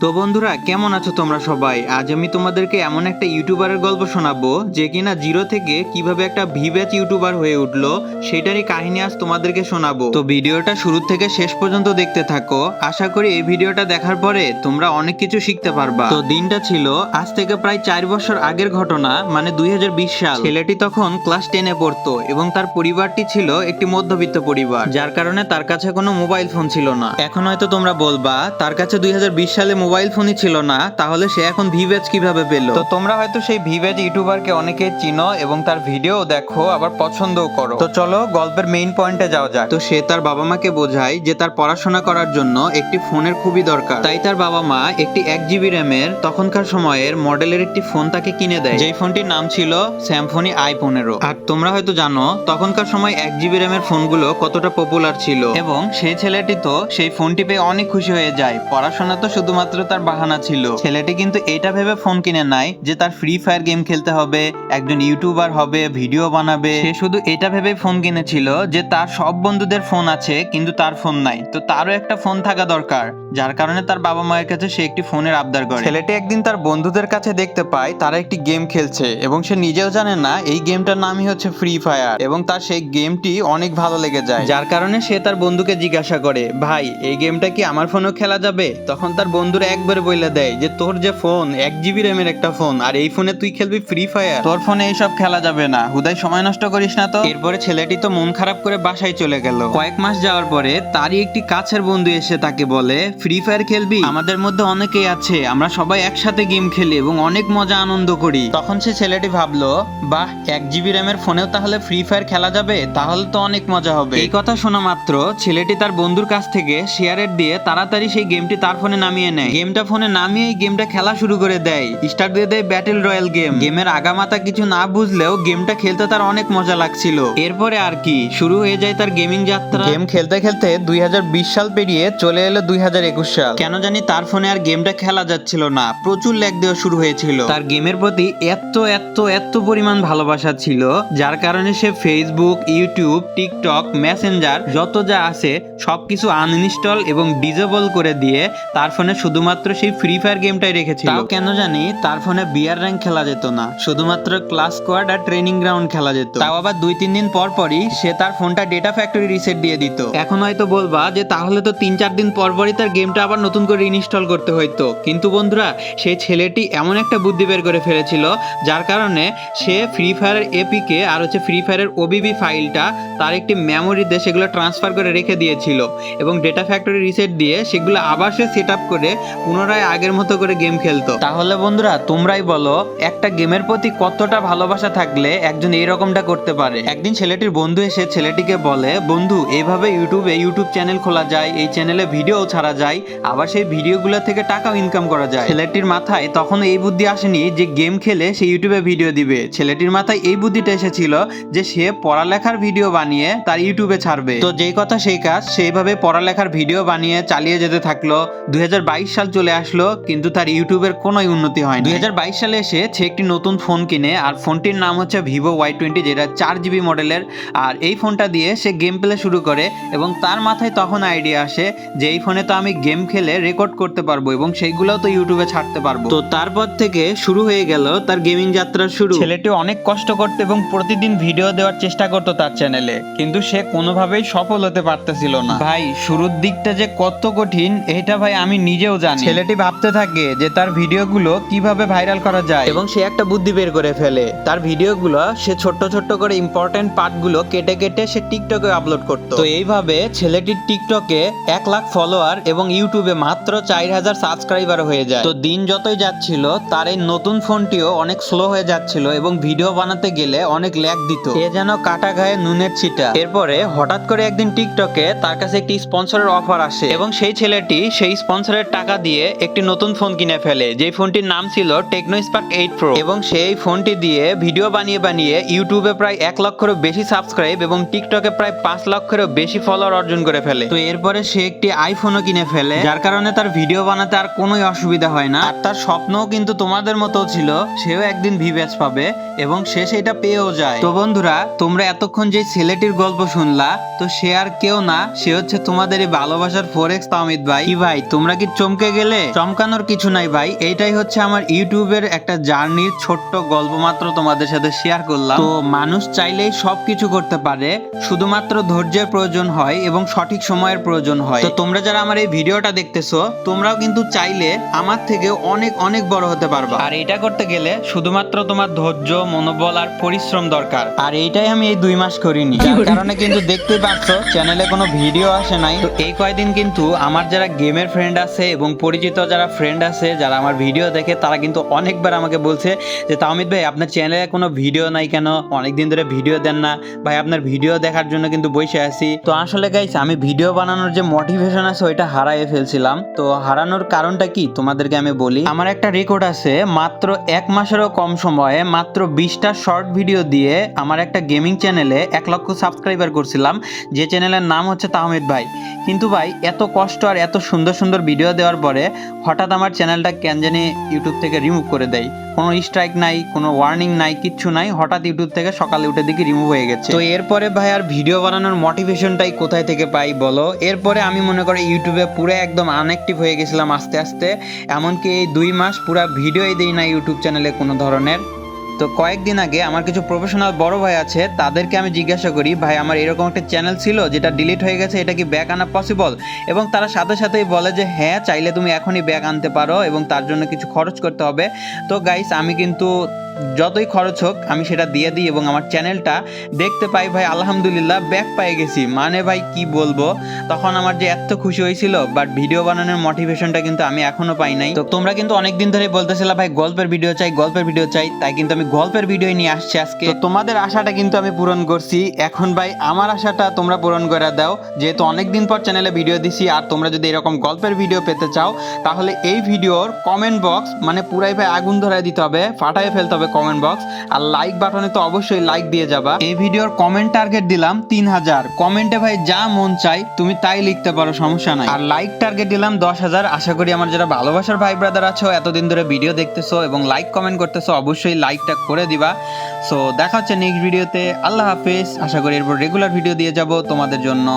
তো বন্ধুরা, কেমন আছো তোমরা সবাই? আজ আমি তোমাদেরকে এমন একটা ইউটিউবারের গল্প শোনাবো যে কিনা জিরো থেকে কীভাবে একটা ভিভেজ ইউটিউবার হয়ে উঠল সেটারই কাহিনী আজ তোমাদেরকে শোনাবো। তো ভিডিওটা শুরু থেকে শেষ পর্যন্ত দেখতে থাকো। আশা করি এই ভিডিওটা দেখার পরে তোমরা অনেক কিছু শিখতে পারবা। তো দিনটা ছিল আজ থেকে প্রায় চার বছর আগের ঘটনা মানে দুই হাজার বিশ সাল। ছেলেটি তখন ক্লাস টেনে পড়তো এবং তার পরিবারটি ছিল একটি মধ্যবিত্ত পরিবার, যার কারণে তার কাছে কোনো মোবাইল ফোন ছিল না। এখন হয়তো তোমরা বলবা, তার কাছে দুই হাজার বিশ সালে মোবাইল ফোনই ছিল না তাহলে সে এখন ভিভেজ কীভাবে পেল? তো তোমরা হয়তো সেই ভিভেজ ইউটিউবারকে অনেকে চিনো এবং তার ভিডিও দেখো আবার পছন্দও করো। তো চলো গল্পের মেইন পয়েন্টে যাওয়া যাক। তো সে তার বাবা মাকে বোঝায় যে তার পড়াশোনা করার জন্য একটি ফোনের খুবই দরকার। তাই তার বাবা মা একটি এক জিবি র্যামের তখনকার সময়ের মডেলের একটি ফোন তাকে কিনে দেয়। যেই ফোনটির নাম ছিল স্যামফোনি আই পনেরো আর তোমরা হয়তো জানো তখনকার সময় এক জিবি র্যামের ফোনগুলো কতটা পপুলার ছিল। এবং সেই ছেলেটি তো সেই ফোনটি পেয়ে অনেক খুশি হয়ে যায়। পড়াশোনা তো শুধুমাত্র তার বাহানা ছিল। ছেলেটি কিন্তু এটা ভেবে ফোন কিনে নাই যে তার ফ্রি ফায়ার গেম খেলতে হবে একজন ইউটিউবার হবে ভিডিও বানাবে। সে শুধু এটা ভেবে ফোন কিনেছিল যে তার সব বন্ধুদের ফোন আছে কিন্তু তার ফোন নাই। তো তারও একটা ফোন থাকা দরকার যার কারণে তার বাবা মায়ের কাছে সে একটি ফোনের আবদার করে। ছেলেটি একদিন তার বন্ধুদের কাছে দেখতে পায় তারা একটি গেম খেলছে এবং সে নিজেও জানে না এই গেমটার নামই হচ্ছে ফ্রি ফায়ার এবং তার সেই গেমটি অনেক ভালো লেগে যায়। যার কারণে সে তার বন্ধুকে জিজ্ঞাসা করে ভাই এই গেমটা কি আমার ফোনেও খেলা যাবে? তখন তার বন্ধুরা একবারে বলে দেয় যে তোর যে ফোন, এক জিবি র্যামের একটা ফোন, আর এই ফোনে তুই খেলবি ফ্রি ফায়ার তোর ফোনে এইসব খেলা যাবে না। হুদাই, সময় নষ্ট করিস না তো। এরপরে ছেলেটি তো মন খারাপ করে বাসায় চলে গেল। কয়েক মাস যাওয়ার পরে তারই একটি কাছের বন্ধু এসে তাকে বলে ফ্রি ফায়ার খেলবি? আমাদের মধ্যে অনেকেই আছে। আমরা সবাই একসাথে গেম খেলি এবং অনেক মজা, আনন্দ করি। তখন সে ছেলেটি ভাবলো, বাহ, এক জিবি র্যামের ফোনেও তাহলে ফ্রি ফায়ার খেলা যাবে? তাহলে তো অনেক মজা হবে। এই কথা শোনা মাত্র ছেলেটি তার বন্ধুর কাছ থেকে শেয়ারের দিয়ে তাড়াতাড়ি সেই গেমটি তার ফোনে নামিয়ে নেয়। গেমটা ফোনে নামিয়ে গেমটা খেলা শুরু করে দেয়। স্টার্ট দিয়ে দেয় ব্যাটেল রয়্যাল গেম গেমের আগামাতা কিছু না বুঝলেও গেমটা খেলতে তার অনেক মজা লাগছিল। এরপরে আর কি শুরু হয়ে যায় তার গেমিং যাত্রা। গেম খেলতে খেলতে দুই হাজার বিশ সাল পেরিয়ে চলে এলো দুই হাজার একুশ সাল। কেন জানি তার ফোনে আর গেমটা খেলা যাচ্ছিল না প্রচুর ল্যাগ দেওয়া শুরু হয়েছিল। তার গেমের প্রতি এত এত এত পরিমাণ ভালোবাসা ছিল যার কারণে সে ফেসবুক ইউটিউব টিকটক মেসেঞ্জার যত যা আছে সবকিছু আনইনস্টল এবং ডিজেবল করে দিয়ে তার ফোনে শুধুমাত্র সেই ফ্রি ফায়ার গেমটাই রেখেছিল। তাও কেন জানি তার ফোনে বিয়ার র্যাঙ্ক খেলা যেত না শুধুমাত্র ক্লাস স্কোয়াড আর ট্রেনিং গ্রাউন্ড খেলা যেত। তাও আবার দুই তিন দিন পর পরই সে তার ফোনটা ডেটা ফ্যাক্টরি রিসেট দিয়ে দিত। এখন হয়তো বলবা যে তাহলে তো তিন চার দিন পর পরই তার গেমটা আবার নতুন করে ইনস্টল করতে হইতো। কিন্তু বন্ধুরা সেই ছেলেটি এমন একটা বুদ্ধি বের করে ফেলেছিল যার কারণে সে ফ্রি ফায়ারের এপিকে আর হচ্ছে ফ্রি ফায়ারের ওবিবি ফাইলটা তার একটি মেমোরিতে সেগুলো ট্রান্সফার করে রেখে দিয়েছিল এবং ডেটা ফ্যাক্টরি রিসেট দিয়ে সেগুলো আবার সে সেট আপ করে পুনরায় আগের মতো করে গেম খেলতো। তাহলে বন্ধুরা, তোমরাই বলো, একটা গেমের প্রতি কতটা ভালোবাসা থাকলে একজন এই রকমটা করতে পারে? একদিন ছেলেটির বন্ধু এসে ছেলেটিকে বলে, বন্ধু এইভাবে ইউটিউবে ইউটিউব চ্যানেল খোলা যায়, এই চ্যানেলে ভিডিও ছাড়া যায়, আবার সেই ভিডিওগুলো থেকে টাকাও ইনকাম করা যায়। ছেলেটির মাথায় তখন এই বুদ্ধি আসেনি যে গেম খেলে সে ইউটিউবে ভিডিও দিবে। ছেলেটির মাথায় এই বুদ্ধিটা এসেছিল যে সে পড়ালেখার ভিডিও বানিয়ে তার ইউটিউবে ছাড়বে। তো যেই কথা সেই কাজ সেইভাবে পড়ালেখার ভিডিও বানিয়ে চালিয়ে যেতে থাকল। দুই সাল চলে আসলো কিন্তু তার ইউটিউবের কোনো উন্নতি হয় দুই সালে এসে সে একটি নতুন ফোন কিনে আর ফোনটির নাম হচ্ছে ভিভো ওয়াই টোয়েন্টি যেটা চার জিবি মডেলের। আর এই ফোনটা দিয়ে সে গেম প্লে শুরু করে এবং তার মাথায় তখন আইডিয়া আসে যে এই ফোনে তো আমি গেম খেলে রেকর্ড করতে পারব এবং সেইগুলোও তো ইউটিউবে ছাড়তে পারব। তো তারপর থেকে শুরু হয়ে গেল তার গেমিং যাত্রা শুরু। ছেলেটি অনেক কষ্ট করতো এবং প্রতিদিন ভিডিও দেওয়ার চেষ্টা করতো তার চ্যানেলে কিন্তু সে কোনোভাবেই সফল হতে পারতেছিল না। ভাই শুরুর দিকটা যে কত কঠিন এটা ভাই আমি নিজেও জানি। ছেলেটি ভাবতে থাকে যে তার ভিডিওগুলো কীভাবে ভাইরাল করা যায়। এবং সে একটা বুদ্ধি বের করে ফেলে। তার ভিডিওগুলো সে ছোট্ট ছোট্ট করে ইম্পর্টেন্ট পার্টগুলো কেটে কেটে সে টিকটকে আপলোড করতো। তো এইভাবে ছেলেটির টিকটকে এক লাখ ফলোয়ার এবং ইউটিউবে মাত্র চার হাজার সাবস্ক্রাইবার হয়ে যায়। তো দিন যতই যাচ্ছিল তার এই নতুন ফোনটিও অনেক স্লো হয়ে যাচ্ছিল এবং ভিডিও বানাতে গেলে অনেক ল্যাগ দিত। এ যেন কাটা গায়ে নুনের ছিটা। এরপরে হঠাৎ করে একদিন টিকটকে তার কাছে একটি স্পন্সরের অফার আসে এবং সেই ছেলেটি সেই স্পন্সরের টাকা দিয়ে একটি নতুন ফোন কিনে ফেলে। যে ফোনটির নাম ছিল টেকনো স্পার্ক এইট প্রো। এবং সেই ফোনটি দিয়ে ভিডিও বানিয়ে বানিয়ে ইউটিউবে প্রায় এক লক্ষেরও বেশি সাবস্ক্রাইব এবং টিকটকে প্রায় পাঁচ লক্ষেরও বেশি ফলোয়ার অর্জন করে ফেলে। তো এরপরে সে একটি আইফোনও কিনে ফেলে, যার কারণে তার ভিডিও বানাতে আর কোনোই অসুবিধা হয় না। আর তার স্বপ্নও কিন্তু তোমাদের মতো ছিল, সেও একদিন ভিভ্যাচ পাবে এবং সে সেটা পেয়েও যায়। তো বন্ধুরা, তোমরা এতক্ষণ যে ছেলেটির গল্প শুনলা, তো সে আর কেউ না, সে হচ্ছে তোমাদের এই ভালোবাসার ফোরেক্স তামিদ ভাই। কি ভাই, তোমরা কি চমকে চমকে গেলে চমকানোর কিছু নাই ভাই। এইটাই হচ্ছে আমার ইউটিউবের একটা জার্নির ছোট্ট গল্প মাত্র তোমাদের সাথে শেয়ার করলাম। তো মানুষ চাইলেই সবকিছু করতে পারে শুধুমাত্র ধৈর্যের প্রয়োজন হয় এবং সঠিক সময়ের প্রয়োজন হয়। তো তোমরা যারা আমার এই ভিডিওটা দেখতেছো তোমরাও কিন্তু চাইলে আমার থেকে অনেক অনেক বড় হতে পারবা। আর এটা করতে গেলে শুধুমাত্র তোমার ধৈর্য মনোবল আর পরিশ্রম দরকার। আর এইটাই আমি এই দুই মাস করিনি। কারণে কিন্তু দেখতেই পাচ্ছ চ্যানেলে কোনো ভিডিও আসে নাই। তো এই কয়দিন কিন্তু আমার যারা গেমের ফ্রেন্ড আছে এবং পরিচিত যারা ফ্রেন্ড আছে, যারা আমার ভিডিও দেখে, তারা কিন্তু অনেকবার আমাকে বলছে যে তাহমিদ ভাই, আপনার চ্যানেলে কোনো ভিডিও নাই কেন? অনেকদিন ধরে ভিডিও দেন না। ভাই, আপনার ভিডিও দেখার জন্য কিন্তু বসে আছি। তো আসলে গাইস আমি ভিডিও বানানোর যে মোটিভেশন আছে, ওইটা হারাই ফেলছিলাম। তো হারানোর কারণটা কি? তোমাদেরকে আমি বলি। আমার একটা রেকর্ড আছে, মাত্র এক মাসেরও কম সময়ে, মাত্র বিশটা শর্ট ভিডিও দিয়ে আমার একটা গেমিং চ্যানেলে এক লক্ষ সাবস্ক্রাইবার করছিলাম, যে চ্যানেলের নাম হচ্ছে তাহমিদ ভাই। কিন্তু ভাই, এত কষ্ট আর এত সুন্দর সুন্দর ভিডিও দেওয়ার পরে হঠাৎ আমার চ্যানেলটা কেন জানি ইউটিউব থেকে রিমুভ করে দেয়। কোনো স্ট্রাইক নাই, কোনো ওয়ার্নিং নাই, কিচ্ছু নাই, হঠাৎ ইউটিউব থেকে সকালে উঠে দেখি রিমুভ হয়ে গেছে। তো এরপরে ভাই আর ভিডিও বানানোর মোটিভেশনটাই কোথায় থেকে পাই বলো? এরপরে আমি মনে করি ইউটিউবে পুরো একদম আনঅ্যাক্টিভ হয়ে গেছিলাম আস্তে আস্তে। এমনকি এই দুই মাস পুরো ভিডিওই দিই না ইউটিউব চ্যানেলে কোনো ধরনের। তো কয়েকদিন আগে আমার কিছু প্রফেশনাল বড় ভাই আছে, তাদেরকে আমি জিজ্ঞাসা করি, ভাই, আমার এরকম একটা চ্যানেল ছিল যেটা ডিলিট হয়ে গেছে, এটা কি ব্যাক আনা পসিবল এবং তারা সাথে সাথেই বলে যে হ্যাঁ চাইলে তুমি এখনই ব্যাক আনতে পারো এবং তার জন্য কিছু খরচ করতে হবে। তো গাইস আমি কিন্তু যতই খরচ হোক, আমি সেটা দিয়ে দিই এবং আমার চ্যানেলটা দেখতে পাই, ভাই, আলহামদুলিল্লাহ ব্যাক পেয়ে গেছি। মানে ভাই, কি বলব? তখন আমার যে এত খুশি হয়েছিল বাট ভিডিও বানানোর মোটিভেশনটা কিন্তু আমি এখনও পাই নাই। তো তোমরা কিন্তু অনেকদিন ধরে বলতেছিলা, ভাই, গল্পের ভিডিও চাই, গল্পের ভিডিও চাই। তাই কিন্তু আমি গল্পের ভিডিও নিয়ে আসছি আজকে। তো তোমাদের আশাটা কিন্তু আমি পূরণ করছি। এখন, ভাই, আমার আশাটা তোমরা পূরণ করে দাও। যেহেতু অনেকদিন পর চ্যানেলে ভিডিও দিছি, আর তোমরা যদি এরকম গল্পের ভিডিও পেতে চাও, তাহলে এই ভিডিওর কমেন্ট বক্স মানে পুরাই, ভাই, আগুন ধরায় দিতে হবে, ফাটায় ফেলতে হবে কমেন্ট বক্স আর লাইক বাটনে তো অবশ্যই লাইক দিয়ে যাবা। এই ভিডিওর কমেন্ট টার্গেট দিলাম তিন হাজার কমেন্টে ভাই যা মন চাই, তুমি তাই লিখতে পারো, সমস্যা নাই। আর লাইক টার্গেট দিলাম দশ হাজার আশা করি আমার যারা ভালোবাসার ভাই ব্রাদার আছো, এতদিন ধরে ভিডিও দেখতেছো এবং লাইক কমেন্ট করতেছো, অবশ্যই লাইকটা করে দিবা। সো দেখা হচ্ছে নেক্সট ভিডিওতে আল্লাহ হাফেজ। আশা করি এরপর রেগুলার ভিডিও দিয়ে যাব তোমাদের জন্য।